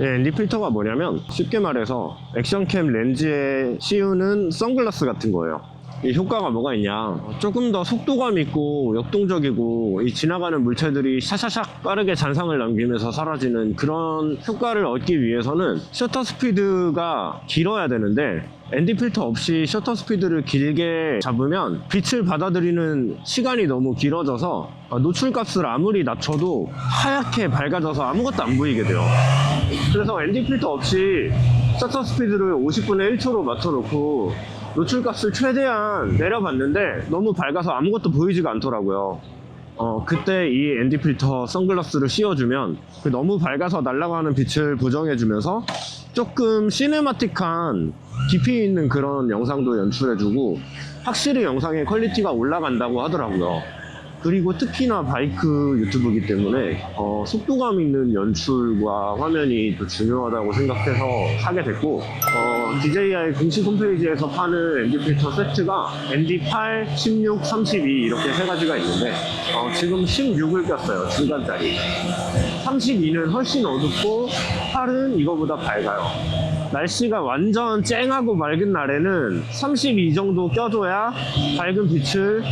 예, ND 필터가 뭐냐면 쉽게 말해서 액션캠 렌즈에 씌우는 선글라스 같은 거예요. 이 효과가 뭐가 있냐? 어, 조금 더 속도감 있고 역동적이고 이 지나가는 물체들이 샤샤샥 빠르게 잔상을 남기면서 사라지는 그런 효과를 얻기 위해서는 셔터 스피드가 길어야 되는데 ND 필터 없이 셔터 스피드를 길게 잡으면 빛을 받아들이는 시간이 너무 길어져서 어, 노출값을 아무리 낮춰도 하얗게 밝아져서 아무것도 안 보이게 돼요. 그래서 ND 필터 없이 셔터 스피드를 50분의 1초로 맞춰놓고 노출값을 최대한 내려봤는데 너무 밝아서 아무것도 보이지가 않더라고요. 어, 그때 이 ND 필터 선글라스를 씌워주면 그 너무 밝아서 날아가는 빛을 보정해주면서 조금 시네마틱한 깊이 있는 그런 영상도 연출해주고 확실히 영상의 퀄리티가 올라간다고 하더라고요. 그리고 특히나 바이크 유튜브이기 때문에 어, 속도감 있는 연출과 화면이 또 중요하다고 생각해서 사게 됐고 어, DJI 공식 홈페이지에서 파는 ND 필터 세트가 ND8, 16, 32 이렇게 세 가지가 있는데 어, 지금 16을 꼈어요 중간짜리. 32는 훨씬 어둡고 8은 이거보다 밝아요 날씨가 완전 쨍하고 맑은 날에는 32 정도 껴줘야 밝은 빛을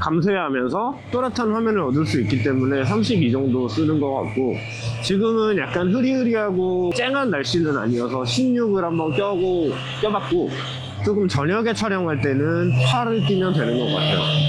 감소해하면서 또렷한 화면을 얻을 수 있기 때문에 32 정도 쓰는 것 같고 지금은 약간 흐리흐리하고 쨍한 날씨는 아니어서 16을 한번 껴고 껴봤고 조금 저녁에 촬영할 때는 8을 끼면 되는 것 같아요.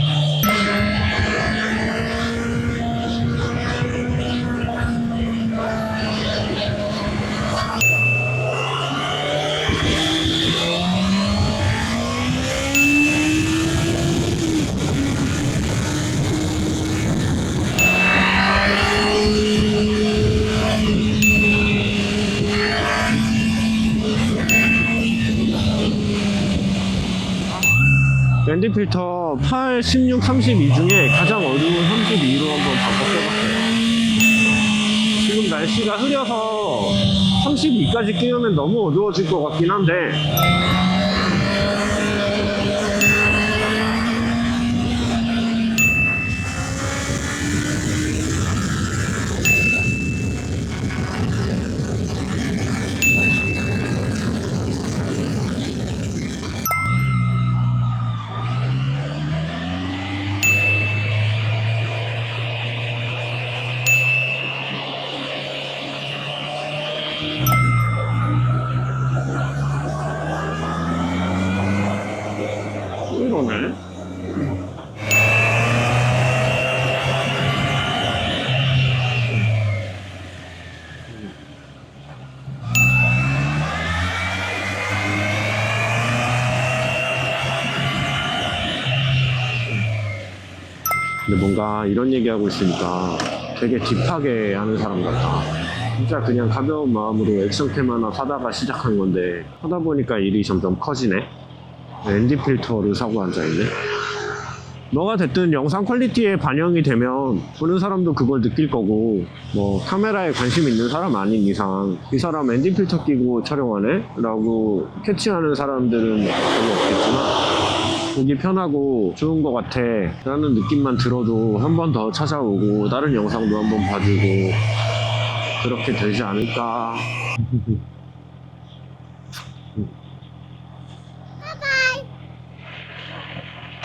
랜디 필터 8, 16, 32 중에 가장 어두운 32로 한번 바꿔 써봤어요. 지금 날씨가 흐려서 32까지 끼우면 너무 어두워질 것 같긴 한데 이러네. 근데 뭔가 이런 얘기하고 있으니까 되게 딥하게 하는 사람 같아. 진짜 그냥 가벼운 마음으로 액션캠 하나 사다가 시작한 건데 하다 보니까 일이 점점 커지네. ND 필터를 사고 앉아있네. 뭐가 됐든 영상 퀄리티에 반영이 되면 보는 사람도 그걸 느낄 거고 뭐 카메라에 관심 있는 사람 아닌 이상 이 사람 ND 필터 끼고 촬영하네? 라고 캐치하는 사람들은 별로 없겠지만 보기 편하고 좋은 것 같아 라는 느낌만 들어도 한 번 더 찾아오고 다른 영상도 한 번 봐주고 그렇게 되지 않을까.